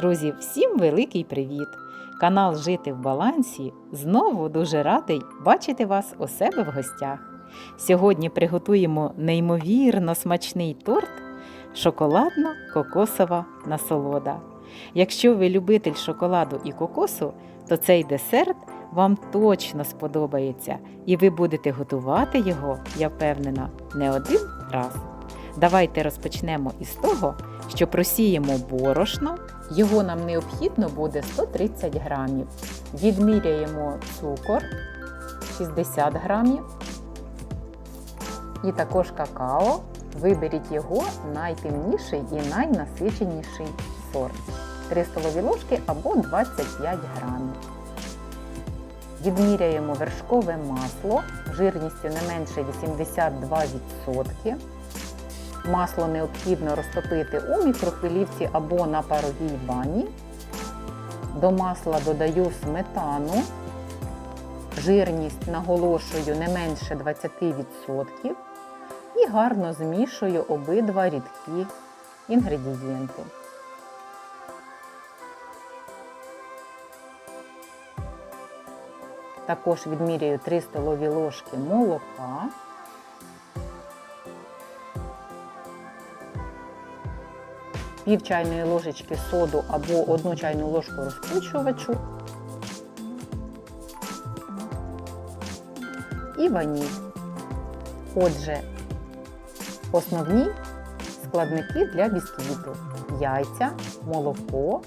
Друзі, всім великий привіт! Канал Жити в балансі знову дуже радий бачити вас у себе в гостях. Сьогодні приготуємо неймовірно смачний торт шоколадно-кокосова насолода. Якщо ви любитель шоколаду і кокосу, то цей десерт вам точно сподобається, і ви будете готувати його, я впевнена, не один раз. Давайте розпочнемо із того, що просіємо борошно. Його нам необхідно буде 130 грамів. Відміряємо цукор 60 грамів. І також какао. Виберіть його найтемніший і найнасиченіший сорт. 3 столові ложки або 25 грамів. Відміряємо вершкове масло жирністю не менше 82%. Масло необхідно розтопити у мікрохвилівці або на паровій бані. До масла додаю сметану. Жирність наголошую не менше 20%. І гарно змішую обидва рідкі інгредієнти. Також відміряю 3 столові ложки молока. Пів чайної ложечки соду або одну чайну ложку розпучувачу і ваніль. Отже, основні складники для бісквіту. Яйця, молоко,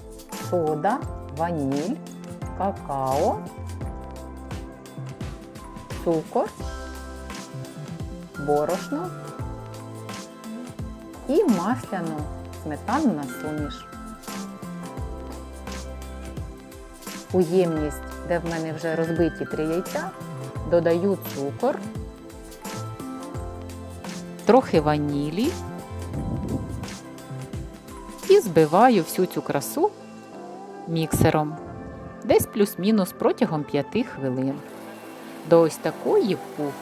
сода, ваніль, какао, цукор, борошно і масляну сметану на суміш. У ємність, де в мене вже розбиті три яйця, додаю цукор, трохи ванілі і збиваю всю цю красу міксером десь плюс-мінус протягом 5 хвилин. До ось такої пух,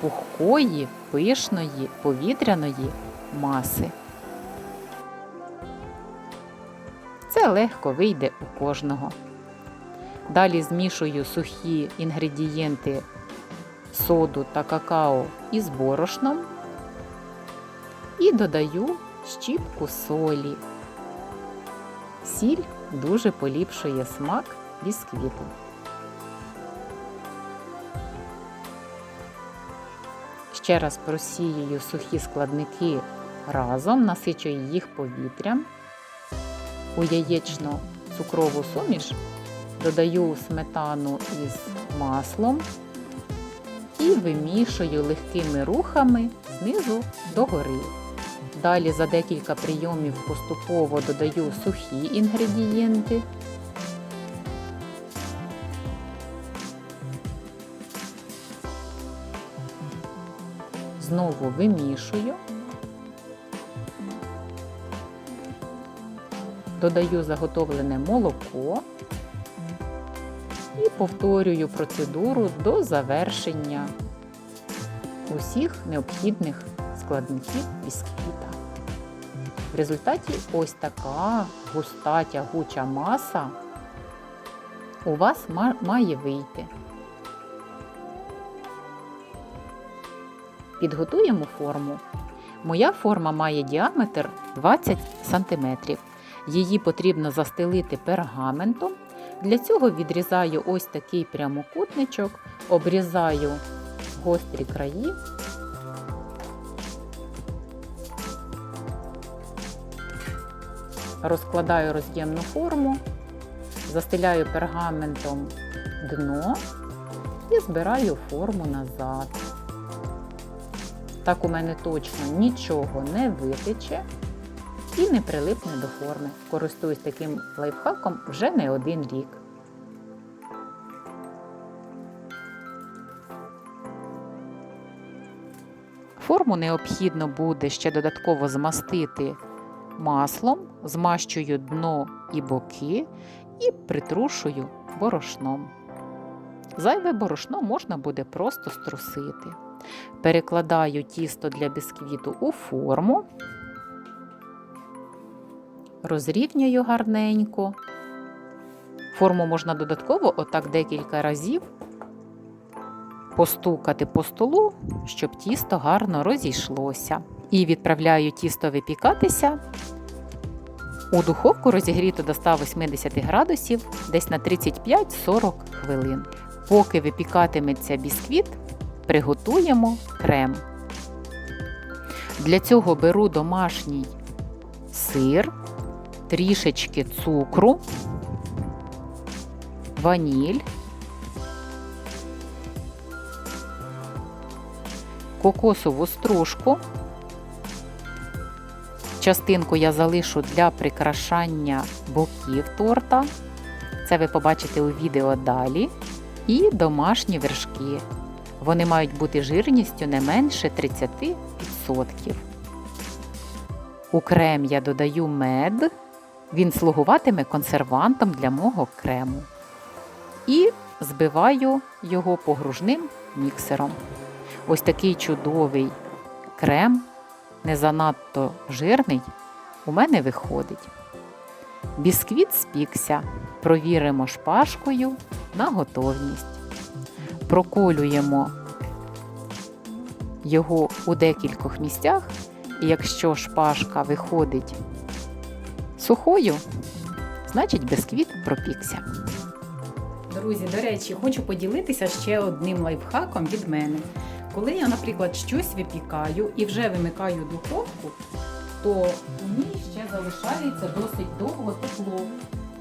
пухкої, пишної, повітряної маси. Легко вийде у кожного. Далі змішую сухі інгредієнти соду та какао із борошном і додаю щіпку солі. Сіль дуже поліпшує смак бісквіту. Ще раз просіюю сухі складники разом, насичую їх повітрям. У яєчно-цукрову суміш додаю сметану із маслом і вимішую легкими рухами знизу до гори. Далі за декілька прийомів поступово додаю сухі інгредієнти. Знову вимішую. Додаю заготовлене молоко і повторюю процедуру до завершення усіх необхідних складників бісквіта. В результаті ось така густа тягуча маса у вас має вийти. Підготуємо форму. Моя форма має діаметр 20 см. Її потрібно застелити пергаментом. Для цього відрізаю ось такий прямокутничок, обрізаю гострі краї. Розкладаю роз'ємну форму, застеляю пергаментом дно і збираю форму назад. Так у мене точно нічого не витече і не прилипне до форми. Користуюсь таким лайфхаком вже не один рік. Форму необхідно буде ще додатково змастити маслом, змащую дно і боки і притрушую борошном. Зайве борошно можна буде просто струсити. Перекладаю тісто для бісквіту у форму розрівнюю гарненько. Форму можна додатково отак декілька разів постукати по столу, щоб тісто гарно розійшлося. І відправляю тісто випікатися у духовку розігріту до 180 градусів десь на 35-40 хвилин. Поки випікатиметься бісквіт, приготуємо крем. Для цього беру домашній сир, трішечки цукру, ваніль, кокосову стружку. Частинку я залишу для прикрашання боків торта. Це ви побачите у відео далі. І домашні вершки. Вони мають бути жирністю не менше 30%. У крем я додаю мед. Він слугуватиме консервантом для мого крему. І збиваю його погружним міксером. Ось такий чудовий крем, не занадто жирний, у мене виходить. Бісквіт спікся. Провіримо шпажкою на готовність. Проколюємо його у декількох місцях, і якщо шпажка виходить сухою, значить бісквіт пропікся. Друзі, до речі, хочу поділитися ще одним лайфхаком від мене. Коли я, наприклад, щось випікаю і вже вимикаю духовку, то у ній ще залишається досить довго тепло.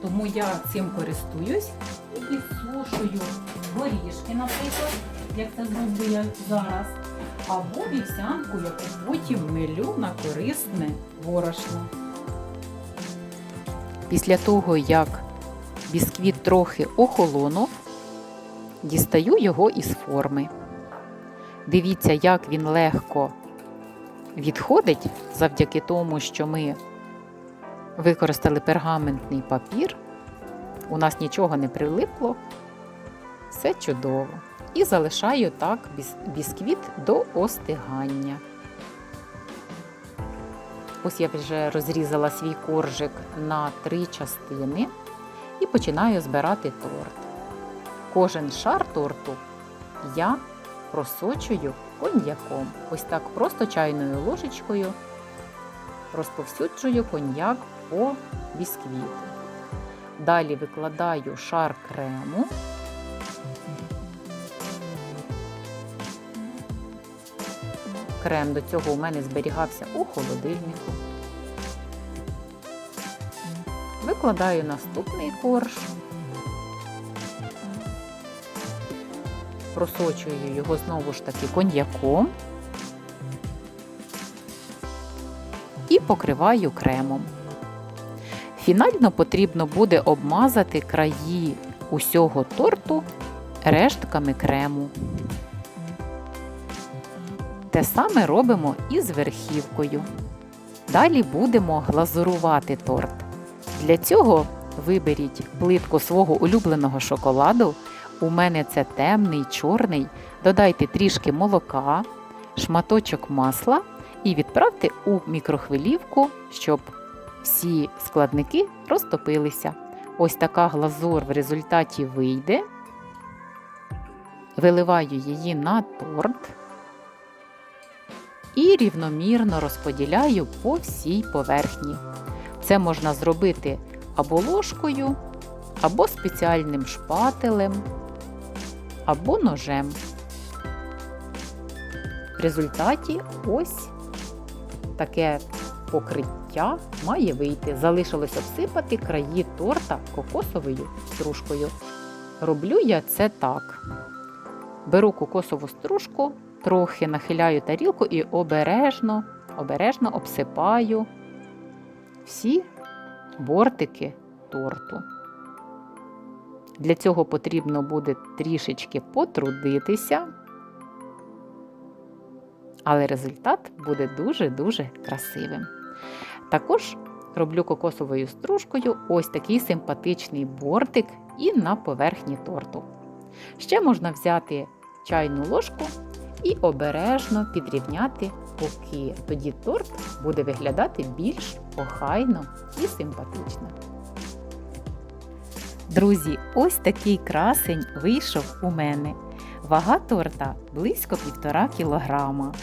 Тому я цим користуюсь і підсушую горішки, наприклад, як це зроблю я зараз, або вівсянку, яку потім милю на корисне борошно. Після того, як бісквіт трохи охолонув, дістаю його із форми. Дивіться, як він легко відходить завдяки тому, що ми використали пергаментний папір. У нас нічого не прилипло. Все чудово. І залишаю так бісквіт до остигання. Ось я вже розрізала свій коржик на три частини і починаю збирати торт. Кожен шар торту я просочую коньяком. Ось так просто чайною ложечкою розповсюджую коньяк по бісквіту. Далі викладаю шар крему. Крем до цього у мене зберігався у холодильнику. Викладаю наступний корж. Просочую його знову ж таки коньяком і покриваю кремом. Фінально потрібно буде обмазати краї усього торту рештками крему. Те саме робимо і з верхівкою. Далі будемо глазурувати торт. Для цього виберіть плитку свого улюбленого шоколаду. У мене це темний, чорний. Додайте трішки молока, шматочок масла і відправте у мікрохвилівку, щоб всі складники розтопилися. Ось така глазур в результаті вийде. Виливаю її на торт і рівномірно розподіляю по всій поверхні. Це можна зробити або ложкою, або спеціальним шпателем, або ножем. В результаті ось таке покриття має вийти. Залишилось обсипати краї торта кокосовою стружкою. Роблю я це так. Беру кокосову стружку, трохи нахиляю тарілку і обережно, обережно обсипаю всі бортики торту. Для цього потрібно буде трішечки потрудитися, але результат буде дуже-дуже красивим. Також роблю кокосовою стружкою ось такий симпатичний бортик і на поверхні торту. Ще можна взяти чайну ложку і обережно підрівняти навпаки, тоді торт буде виглядати більш охайно і симпатично. Друзі, ось такий красень вийшов у мене. Вага торта близько 1,5 кілограма.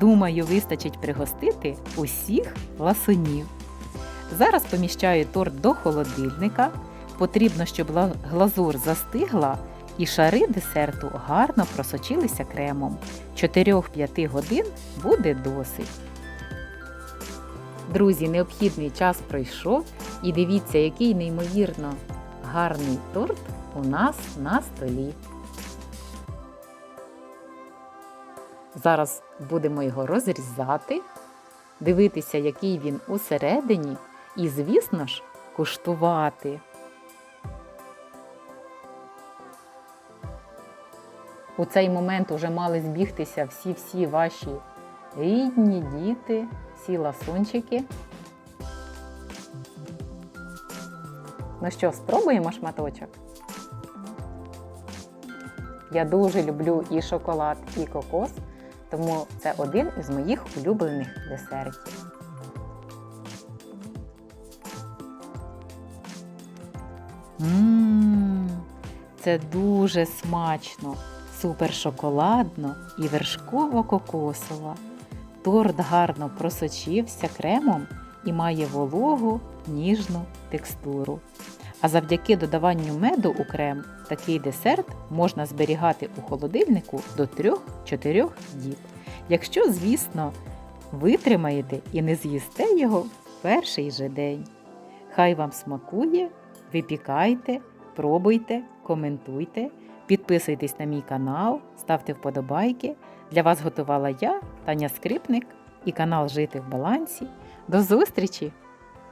Думаю, вистачить пригостити усіх ласунів. Зараз поміщаю торт до холодильника. Потрібно, щоб глазур застигла і шари десерту гарно просочилися кремом. 4-5 годин буде досить. Друзі, необхідний час пройшов і дивіться, який неймовірно гарний торт у нас на столі. Зараз будемо його розрізати, дивитися, який він усередині, і, звісно ж, куштувати. У цей момент уже мали збігтися всі-всі ваші рідні, діти, всі ласунчики. Ну що, спробуємо шматочок? Я дуже люблю і шоколад, і кокос, тому це один із моїх улюблених десертів. Мм, це дуже смачно, супер шоколадно і вершково-кокосово. Торт гарно просочився кремом і має вологу ніжну текстуру. А завдяки додаванню меду у крем такий десерт можна зберігати у холодильнику до 3-4 діб. Якщо, звісно, витримаєте і не з'їсте його в перший же день. Хай вам смакує, випікайте, пробуйте, коментуйте, підписуйтесь на мій канал, ставте вподобайки. Для вас готувала я, Таня Скрипник і канал Жити в балансі. До зустрічі